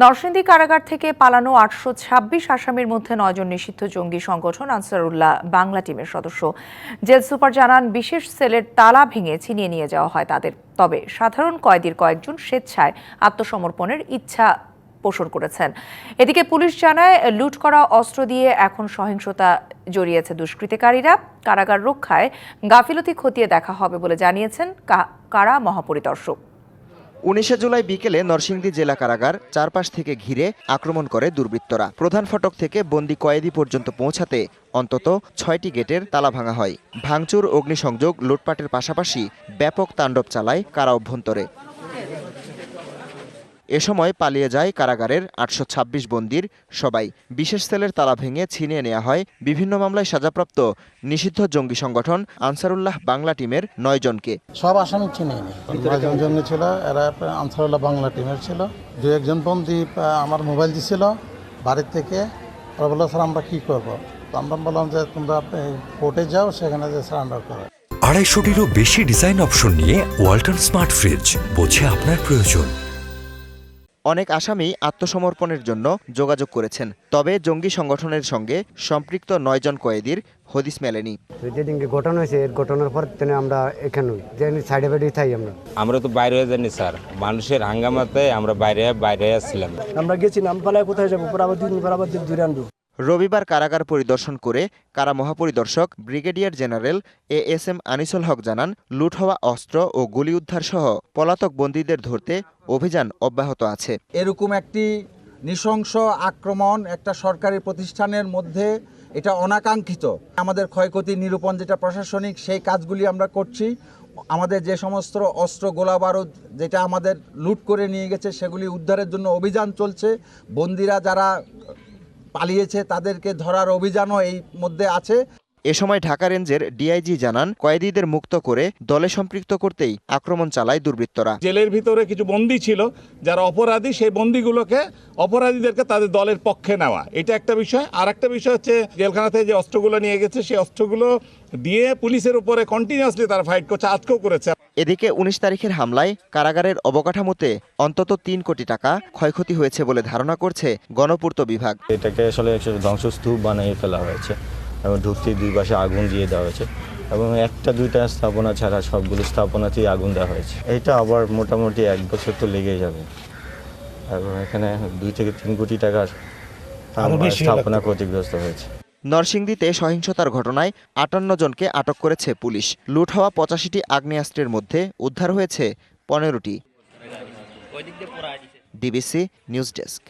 নরসিংদী কারাগার থেকে পালানো আটশো ছাব্বিশ আসামির মধ্যে নয়জন নিষিদ্ধ জঙ্গি সংগঠন আনসারুল্লাহ বাংলা টিমের সদস্য। জেল সুপার জানান, বিশেষ সেলের তালা ভেঙে ছিনিয়ে নিয়ে যাওয়া হয় তাদের। তবে সাধারণ কয়েদির কয়েকজন স্বেচ্ছায় আত্মসমর্পণের ইচ্ছা পোষণ করেছেন। এদিকে পুলিশ জানায়, লুট করা অস্ত্র দিয়ে এখন সহিংসতা জড়িয়েছে দুষ্কৃতিকারীরা। কারাগার রক্ষায় গাফিলতি খতিয়ে দেখা হবে বলে জানিয়েছেন কারা মহাপরিদর্শক। উনিশে জুলাই বিকেলে নরসিংদী জেলা কারাগার চারপাশ থেকে ঘিরে আক্রমণ করে দুর্বৃত্তরা। প্রধান ফটক থেকে বন্দি কয়েদি পর্যন্ত পৌঁছাতে অন্তত ছয়টি গেটের তালা ভাঙা হয়। ভাঙচুর, অগ্নিসংযোগ, লুটপাটের পাশাপাশি ব্যাপক তাণ্ডব চালায় কারা অভ্যন্তরে। এ সময় পালিয়ে যায় কারাগারের আটশো ছাব্বিশ বন্দির সবাই। বিশেষ সেলের তালা ভেঙে ছিনিয়ে নেওয়া হয় বিভিন্ন মামলায় সাজাপ্রাপ্ত নিষিদ্ধ জঙ্গি সংগঠন আনসারুল্লাহ বাংলা টিমের নয় জনকে। সব আসামি নি নয়জন জঙ্গি ছিল এরা আনসারুল্লাহ বাংলা টিমের ছিল। দু একজন বন্দি আমার মোবাইল দিছিল বাড়ির থেকে। ওরা বলল স্যার আমরা কী করব? আমরা বললাম যে তোমরা কোর্টে যাও সেখানে যে সারেন্ডার করো। আড়াইশোটিরও বেশি ডিজাইন অপশন নিয়ে ওয়ালটন স্মার্ট ফ্রিজ বোঝে আপনার প্রয়োজন। অনেক আসামি আত্মসমর্পণের জন্য যোগাযোগ করেছেন। তবে জঙ্গি সংগঠনের সঙ্গে সম্পৃক্ত নয়জন কয়েদির হদিস মেলেনি। যেদিনকে ঘটনা হয়েছে এর ঘটনার পর তেনে আমরা এখানে সাইডে বাইডে থাই আমরা। আমরা তো বাইরে হয়ে যাইনি স্যার। মানুষের হাঙ্গামাতে আমরা বাইরে বাইরে আসছিলাম। আমরা গেছি নামপালায় কোথায় যাব? পর আবার দুদিন পর আবার দূরে আনব। রবিবার কারাগার পরিদর্শন করে কারা মহাপরিদর্শক, brigadier general A S M Anisul Haque জানান, লুট হওয়া অস্ত্র ও গুলি উদ্ধার সহ পলাতক বন্দীদের ধরতে অভিযান অব্যাহত আছে। এরকম একটি নৃশংস আক্রমণ একটা সরকারি প্রতিষ্ঠানের মধ্যে এটা অনাকাঙ্ক্ষিত। আমাদের ক্ষয়ক্ষতি নিরূপণ যেটা প্রশাসনিক, সেই কাজগুলি আমরা করছি। আমাদের যে সমস্ত অস্ত্র, গোলা বারুদ যেটা আমাদের লুট করে নিয়ে গেছে, সেগুলি উদ্ধারের জন্য অভিযান চলছে। বন্দিরা যারা পালিয়েছে তাদেরকে ধরার অভিযানও এই মধ্যে আছে। এ সময় ঢাকা রেঞ্জের ডিআইজি জানান কয়েদিদের মুক্ত করে দলে সম্পৃক্ত করতেই আক্রমণ চালায় দুর্বৃত্তরা। জেলের ভিতরে কিছু বন্দী ছিল যারা অপরাধী সেই বন্দিগুলোকে অপরাধীদেরকে তাদের দলের পক্ষে নেওয়া। এটা একটা বিষয়। আর একটা বিষয় হচ্ছে জেলখানা থেকে যে অস্ত্রগুলো নিয়ে গেছে সেই অস্ত্রগুলো দিয়ে পুলিশের উপরে কন্টিনিউয়াসলি তারা ফাইট করছে আজকেও করেছে। এদিকে উনিশ তারিখের হামলায় কারাগারের অবকাঠামোতে অন্তত তিন কোটি টাকা ক্ষয়ক্ষতি হয়েছে বলে ধারণা করছে গণপূর্ত বিভাগ। এটাকে আসলে ধ্বংসস্তূপ বানিয়ে ফেলা হয়েছে। এবং ঢুকতে দুই পাশে আগুন দিয়ে দেওয়া হয়েছে এবং একটা দুইটা স্থাপনা ছাড়া সবগুলো স্থাপনাতেই আগুন দেওয়া হয়েছে। এটা আবার মোটামুটি এক বছর তো লেগেই যাবে। এবং এখানে দুই থেকে তিন কোটি টাকার স্থাপনা ক্ষতিগ্রস্ত হয়েছে। নরসিংদীতে সহিংসতার ঘটনায় আটান্ন জনকে আটক করেছে পুলিশ। লুট হওয়া পঁচাশিটি আগ্নেয়াস্ত্রের মধ্যে উদ্ধার হয়েছে পনেরোটি। DBC news desk.